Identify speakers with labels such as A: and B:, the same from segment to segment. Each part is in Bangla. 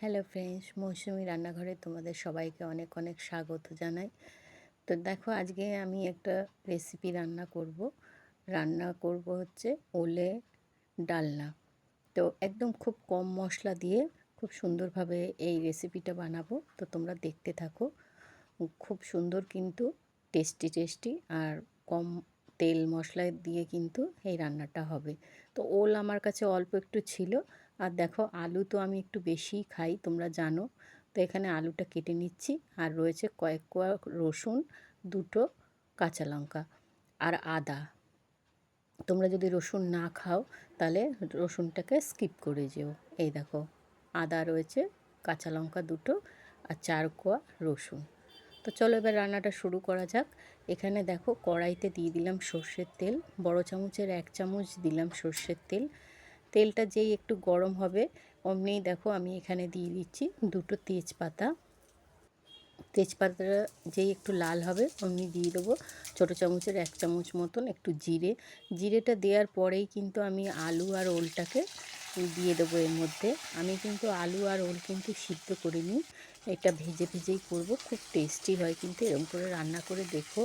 A: হ্যালো ফ্রেন্ডস মৌসুমি রান্নাঘরে তোমাদের সবাইকে অনেক অনেক স্বাগত জানাই। তো দেখো আজকে আমি একটা রেসিপি রান্না করব। রান্না করব হচ্ছে ওলে ডালনা। তো একদম খুব কম মশলা দিয়ে খুব সুন্দরভাবে এই রেসিপিটা বানাবো। তো তোমরা দেখতে থাকো। খুব সুন্দর কিন্তু টেস্টি টেস্টি আর কম তেল মশলা দিয়ে কিন্তু এই রান্নাটা হবে। তো ওল আমার কাছে অল্প একটু ছিল। আর দেখো আলু তো আমি একটু বেশিই খাই, তোমরা জানো। তো এখানে আলুটা কেটে নিচ্ছি, আর রয়েছে কয়েক কোয়া রসুন, দুটো কাঁচা লঙ্কা আর আদা। তোমরা যদি রসুন না খাও, তাহলে রসুনটাকে স্কিপ করে যেও। এই দেখো, আদা রয়েছে, কাঁচা লঙ্কা দুটো আর চার কোয়া রসুন। তো চলো এবার রান্নাটা শুরু করা যাক। এখানে দেখো কড়াইতে দিয়ে দিলাম সর্ষের তেল, বড় চামচের এক চামচ দিলাম সর্ষের তেল। তেলটা যেই একটু গরম হবে অমনিই দেখো আমি এখানে দিয়ে দিচ্ছি দুটো তেজপাতা। তেজপাতাটা যেই একটু লাল হবে, অমনি দিয়ে দেবো ছোটো চামচের এক চামচ মতন একটু জিরে। জিরেটা দেওয়ার পরেই কিন্তু আমি আলু আর ওলটাকে দিয়ে দেবো এর মধ্যে। আমি কিন্তু আলু আর ওল কিন্তু সিদ্ধ করিনি, এটা ভেজে ভেজেই করব, খুব টেস্টি হয় কিন্তু এরকম করে রান্না করে দেখো।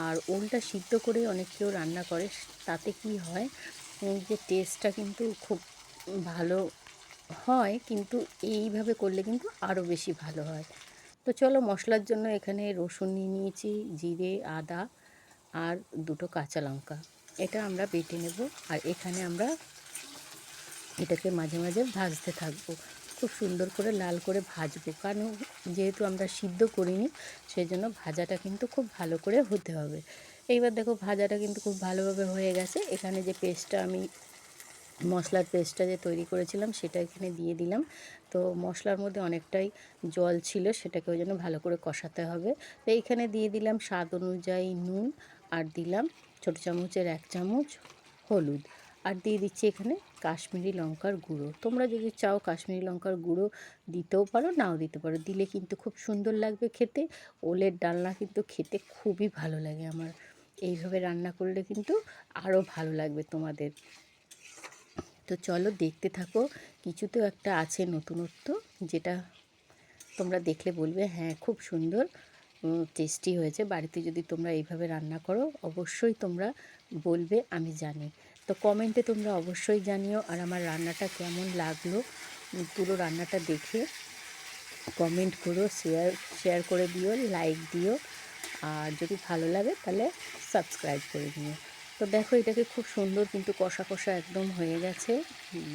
A: আর ওলটা সিদ্ধ করে অনেক কেউ রান্না করে, তাতে কি হয় যে টেস্টটা কিন্তু খুব ভালো হয়, কিন্তু এইভাবে করলে কিন্তু আরও বেশি ভালো হয়। তো চলো মশলার জন্য এখানে রসুন নিয়ে নিয়েছি, জিরে, আদা আর দুটো কাঁচা লঙ্কা। এটা আমরা বেটে নেব আর এখানে আমরা এটাকে মাঝে মাঝে ভাজতে থাকব। খুব সুন্দর করে লাল করে ভাজবো। কারণ যেহেতু আমরা সিদ্ধ করিনি সেই জন্য ভাজাটা কিন্তু খুব ভালো করে হতে হবে। এইবার দেখো ভাজাটা কিন্তু খুব ভালোভাবে হয়ে গেছে। এখানে যে পেস্টটা আমি, মশলার পেস্টটা যে তৈরি করেছিলাম, সেটা এখানে দিয়ে দিলাম। তো মশলার মধ্যে অনেকটাই জল ছিল, সেটাকে ওই জন্য ভালো করে কষাতে হবে। তো এইখানে দিয়ে দিলাম স্বাদ অনুযায়ী নুন আর দিলাম ছোটো চামচের এক চামচ হলুদ। আর দিয়ে দিচ্ছি এখানে কাশ্মীরি লঙ্কার গুঁড়ো। তোমরা যদি চাও কাশ্মীরি লঙ্কার গুঁড়ো দিতেও পারো, নাও দিতে পারো। দিলে কিন্তু খুব সুন্দর লাগবে খেতে। ওলের ডালনা কিন্তু খেতে খুবই ভালো লাগে আমার। এইভাবে রান্না করলে কিন্তু আরও ভালো লাগবে তোমাদের। তো চলো দেখতে থাকো কিছু তো একটা আছে নতুনত্ব যেটা তোমরা দেখলে বলবে হ্যাঁ খুব সুন্দর টেস্টি হয়েছে। বাড়িতে যদি তোমরা এইভাবে রান্না করো, অবশ্যই তোমরা বলবে, আমি জানি। তো কমেন্টে তোমরা অবশ্যই জানিও আর আমার রান্নাটা কেমন লাগল। পুরো রান্নাটা দেখে কমেন্ট করো, শেয়ার শেয়ার করে দিও, লাইক দিও। আর যদি ভালো লাগে তাহলে সাবস্ক্রাইব করে দিও। তো দেখো এটাকে খুব সুন্দর কিন্তু কষা কষা একদম হয়ে গেছে।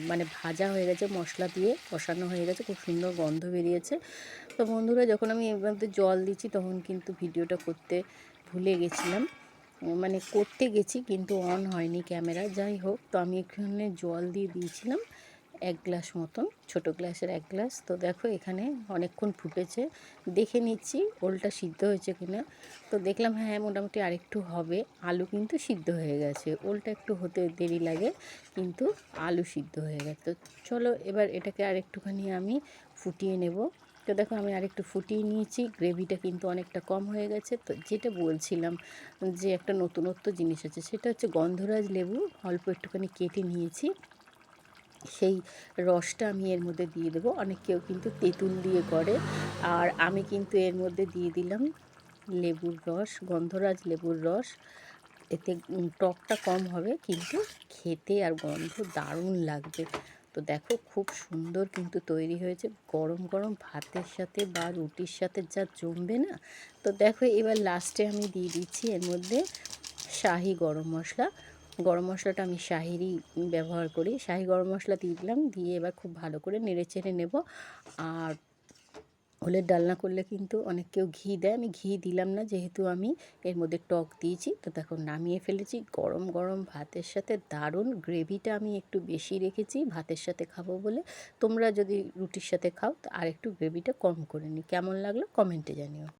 A: মানে ভাজা হয়ে গেছে মশলা দিয়ে, কষানো হয়ে গেছে, খুব সুন্দর গন্ধ বেরিয়েছে। তো বন্ধুরা যখন আমি মধ্যে জল দিচ্ছি তখন কিন্তু ভিডিওটা করতে ভুলে গেছিলাম। মানে করতে গেছি কিন্তু অন হয়নি ক্যামেরা। যাই হোক, তো আমি এখানে জল দিয়ে দিয়েছিলাম এক গ্লাস মতন, ছোট গ্লাসের এক গ্লাস। তো দেখো এখানে অনেকক্ষণ ফুটেছে, দেখে নিচ্ছি ওলটা সিদ্ধ হয়েছে কিনা। তো দেখলাম হ্যাঁ মোটামুটি আরেকটু হবে। আলু কিন্তু সিদ্ধ হয়ে গেছে। ওলটা একটু হতে দেরি লাগে, কিন্তু আলু সিদ্ধ হয়ে গেছে। তো চলো এবার এটাকে আরেকটুখানি আমি ফুটিয়ে নেব। তো দেখো আমি আরেকটু ফুটিয়ে নিয়েছি। গ্রেভিটা কিন্তু অনেকটা কম হয়ে গেছে। তো যেটা বলছিলাম যে একটা নতুনত্ব জিনিস আছে, সেটা হচ্ছে গন্ধরাজ লেবু। অল্প একটুখানি কেটে নিয়েছি। সেই রসটা আমি এর মধ্যে দিয়ে দেবো। অনেক কেউ কিন্তু তেঁতুল দিয়ে করে। আর আমি কিন্তু এর মধ্যে দিয়ে দিলাম লেবুর রস, গন্ধরাজ লেবুর রস। এতে টকটা কম হবে, কিন্তু খেতে আর গন্ধ দারুণ লাগবে। তো দেখো খুব সুন্দর কিন্তু তৈরি হয়েছে। গরম গরম ভাতের সাথে বা রুটির সাথে যা জমবে না, তো দেখো এবার লাস্টে আমি দিয়ে দিচ্ছি এর মধ্যে শাহি গরম মশলা। গরম মশলাটা আমি শাহিরই ব্যবহার করি। শাহি গরম মশলা দিয়ে দিলাম, দিয়ে এবার খুব ভালো করে নেড়ে চেড়ে নেব। আর ওলের ডালনা করলে কিন্তু অনেক কেউ ঘি দেয়। আমি ঘি দিলাম না, যেহেতু আমি এর মধ্যে টক দিয়েছি। তো দেখো, নামিয়ে ফেলেছি। গরম গরম ভাতের সাথে দারুণ গ্রেভিটা আমি একটু বেশি রেখেছি। ভাতের সাথে খাব বলে। তোমরা যদি রুটির সাথে খাও, তো আর একটু গ্রেভিটা কম করে নিই কেমন লাগল কমেন্টে জানিও।